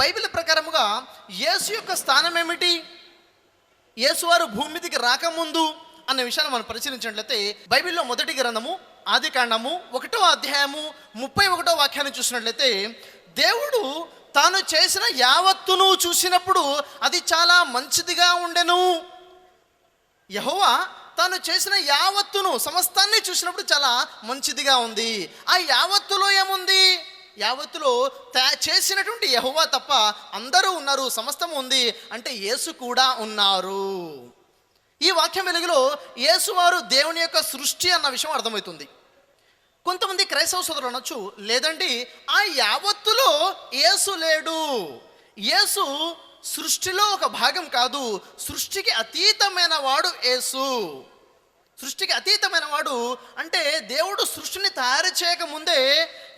Bible ప్రకారముగా యేసు యొక్క స్థానం ఏమిటి యేసువారు భూమి మీదకి రాకముందు అన్న విషయాన్ని మనం పరిశీలించినట్లయితే బైబిల్లో మొదటి గ్రంథము ఆది కాండము ఒకటో అధ్యాయము ముప్పై ఒకటో వాక్యాన్ని చూసినట్లయితే దేవుడు తాను చేసిన యావత్తును చూసినప్పుడు అది చాలా మంచిదిగా ఉండెను. యహోవా తాను చేసిన యావత్తును సమస్తాన్ని చూసినప్పుడు చాలా మంచిదిగా ఉంది. ఆ యావత్తులో ఏముంది? యావత్తులో చేసినటువంటి యహోవా తప్ప అందరూ ఉన్నారు సమస్తం ఉంది అంటే యేసు కూడా ఉన్నారు. ఈ వాక్యం వెలుగులో యేసువారు దేవుని యొక్క సృష్టి అన్న విషయం అర్థమవుతుంది. కొంతమంది క్రైస్తవ సోదరులు అనొచ్చు లేదండి ఆ యావత్తులో యేసు లేడు. యేసు సృష్టిలో ఒక భాగం కాదు సృష్టికి అతీతమైన వాడు యేసు. సృష్టికి అతీతమైన వాడు. అంటే దేవుడు సృష్టిని తయారు చేయక ముందే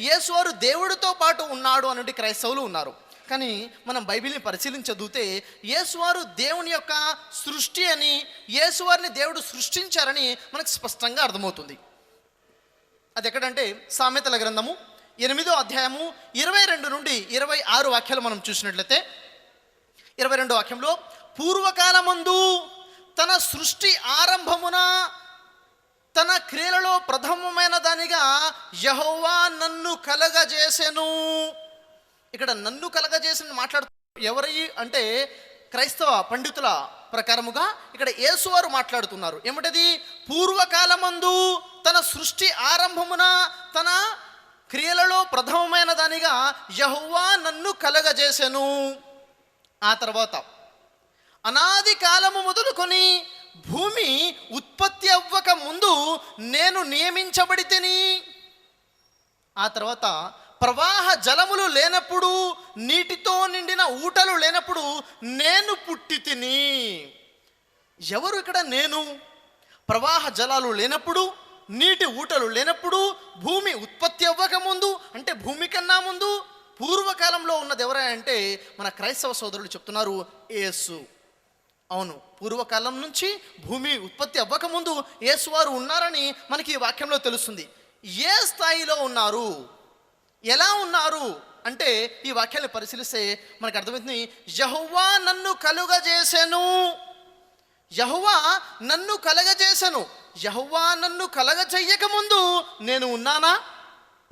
యేసువారు దేవుడితో పాటు ఉన్నాడు అన్నటి క్రైస్తవులు ఉన్నారు. కానీ మనం బైబిల్ని పరిశీలించదూతే యేసువారు దేవుని యొక్క సృష్టి అని యేసువారిని దేవుడు సృష్టించారని మనకు స్పష్టంగా అర్థమవుతుంది. అది ఎక్కడంటే సామెతల గ్రంథము ఎనిమిదో అధ్యాయము ఇరవై రెండు నుండి ఇరవై ఆరు వాక్యాలు మనం చూసినట్లయితే ఇరవై రెండు వాక్యంలో పూర్వకాలమందు తన సృష్టి ఆరంభమున ప్రథమమైన దానిగా యహోవా నన్ను కలగజేసెను. ఇక్కడ నన్ను కలగజేసిన మాట్లాడుతూ ఎవరి అంటే క్రైస్తవ పండితుల ప్రకారముగా ఇక్కడ యేసువారు మాట్లాడుతున్నారు. ఏమిటది? పూర్వకాలమందు తన సృష్టి ఆరంభమున తన క్రియలలో ప్రథమమైన దానిగా యహువా నన్ను కలగజేసెను. ఆ తర్వాత అనాది కాలము మొదలుకొని భూమి ఉత్పత్తి అవ్వ నేను నియమించబడి తిని ఆ తర్వాత ప్రవాహ జలములు లేనప్పుడు నీటితో నిండిన ఊటలు లేనప్పుడు నేను పుట్టి తిని ఎవరు ఇక్కడ నేను? ప్రవాహ జలాలు లేనప్పుడు నీటి ఊటలు లేనప్పుడు భూమి ఉత్పత్తి అవ్వక ముందు అంటే భూమి కన్నా ముందు పూర్వకాలంలో ఉన్నది ఎవరంటే మన క్రైస్తవ సోదరులు చెప్తున్నారు ఏసు అవును పూర్వకాలం నుంచి భూమి ఉత్పత్తి అవ్వకముందు యేసువారు ఉన్నారని మనకి ఈ వాక్యంలో తెలుస్తుంది. ఏ స్థాయిలో ఉన్నారు? ఎలా ఉన్నారు? అంటే ఈ వాక్యాన్ని పరిశీలిస్తే మనకు అర్థమవుతుంది యహువా నన్ను కలుగజేసెను. యహువా నన్ను కలగజేసెను. యహువా నన్ను కలగజేయక ముందు నేను ఉన్నానా?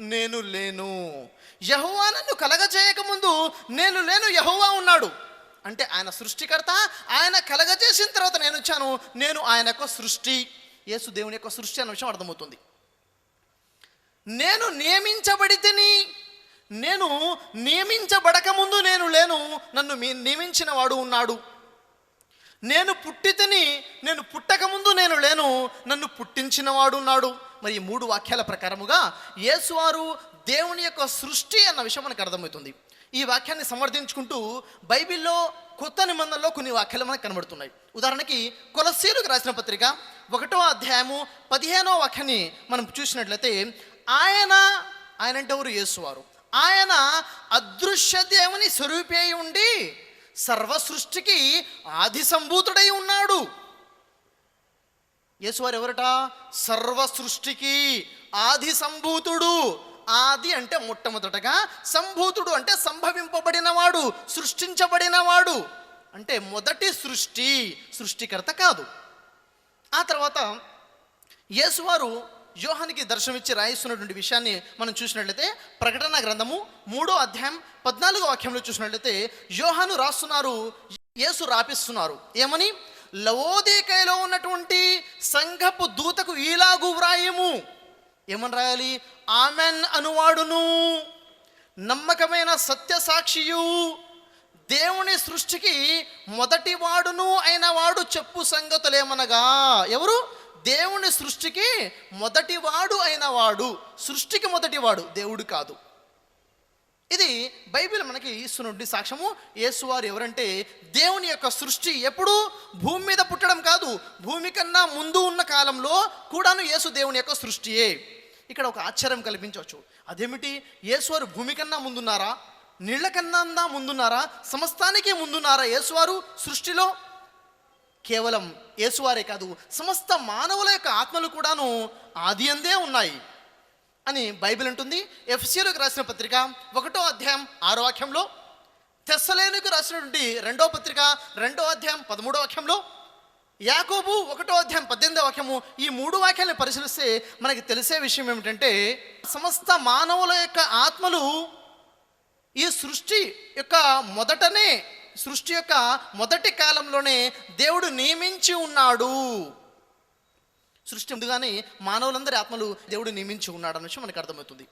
నేను లేను. యహువా నన్ను కలగజేయక ముందు నేను లేను యహువా ఉన్నాడు. అంటే ఆయన సృష్టికర్త ఆయన కలగజేసిన తర్వాత నేను వచ్చాను. నేను ఆయన యొక్క సృష్టి యేసు దేవుని యొక్క సృష్టి అన్న విషయం అర్థమవుతుంది. నేను నియమించబడితేని నేను నియమించబడక ముందు నేను లేను నన్ను మీ- నియమించిన వాడు ఉన్నాడు. నేను పుట్టితిని నేను పుట్ట నేను లేను నన్ను పుట్టించిన ఉన్నాడు. మరి ఈ మూడు వాక్యాల ప్రకారముగా యేసువారు దేవుని యొక్క సృష్టి అన్న విషయం మనకు అర్థమవుతుంది. ఈ వాక్యాన్ని సమర్థించుకుంటూ బైబిల్లో కొత్త నిబంధనలో కొన్ని వాక్యాలు మనకు కనబడుతున్నాయి. ఉదాహరణకి కొలసీలకు రాసిన పత్రిక ఒకటో అధ్యాయము పదిహేనో వాక్యాన్ని మనం చూసినట్లయితే ఆయన ఆయన అంటే ఎవరు? యేసువారు ఆయన అదృశ్య దేవుని స్వరూపి అయి ఉండి సర్వ సృష్టికి ఆది సంభూతుడై ఉన్నాడు. యేసువారు ఎవరట సర్వ సృష్టికి ఆది సంభూతుడు. ఆది అంటే మొట్టమొదటగా సంభూతుడు అంటే సంభవింపబడినవాడు సృష్టించబడినవాడు. అంటే మొదటి సృష్టి సృష్టికర్త కాదు. ఆ తర్వాత యేసువారు యోహానికి దర్శనమిచ్చి రాయిస్తున్నటువంటి విషయాన్ని మనం చూసినట్లయితే ప్రకటన గ్రంథము మూడో అధ్యాయం పద్నాలుగో వాక్యంలో చూసినట్లయితే యోహాను రాస్తున్నారు యేసు రాపిస్తున్నారు. ఏమని? లవోదీకైలో ఉన్నటువంటి సంఘపు దూతకు ఈలాగు వ్రాయము. ఏమని రాయాలి? ఆమెన్ అనువాడును. నమ్మకమైన సత్య సాక్షియు. దేవుని సృష్టికి మొదటి వాడును అయిన వాడు చెప్పు సంగతులేమనగా ఎవరు? దేవుని సృష్టికి మొదటివాడు అయిన వాడు. సృష్టికి మొదటివాడు దేవుడు కాదు. ఇది బైబిల్ మనకి ఇస్తున్నటువంటి సాక్ష్యము. యేసువారు ఎవరంటే దేవుని యొక్క సృష్టి ఎప్పుడు భూమి మీద పుట్టడం కాదు భూమి కన్నా ముందు ఉన్న కాలంలో కూడాను యేసు దేవుని యొక్క సృష్టియే. ఇక్కడ ఒక ఆశ్చర్యం కల్పించవచ్చు. అదేమిటి? యేసువారు భూమి కన్నా ముందున్నారా? నీళ్ళ కన్నా ముందున్నారా? సమస్తానికి ముందున్నారా యేసువారు సృష్టిలో? కేవలం యేసువారే కాదు సమస్త మానవుల యొక్క ఆత్మలు కూడాను ఆది అందే ఉన్నాయి. అని బైబిల్ ఉంటుంది ఎఫ్సీలకు రాసిన పత్రిక ఒకటో అధ్యాయం ఆరో వాక్యంలో తెస్సలేనికి రాసినటువంటి రెండో పత్రిక రెండో అధ్యాయం పదమూడో వాక్యంలో యాకోబు ఒకటో అధ్యాయం పద్దెనిమిదో వాక్యము ఈ మూడు వాక్యాలను పరిశీలిస్తే మనకి తెలిసే విషయం ఏమిటంటే సమస్త మానవుల యొక్క ఆత్మలు ఈ సృష్టి యొక్క మొదటనే సృష్టి యొక్క మొదటి కాలంలోనే దేవుడు నియమించి ఉన్నాడు. సృష్టి ముందుగానే మానవులందరి ఆత్మలు దేవుడు నియమించి ఉన్నాడు అన్న విషయం మనకు అర్థమవుతుంది.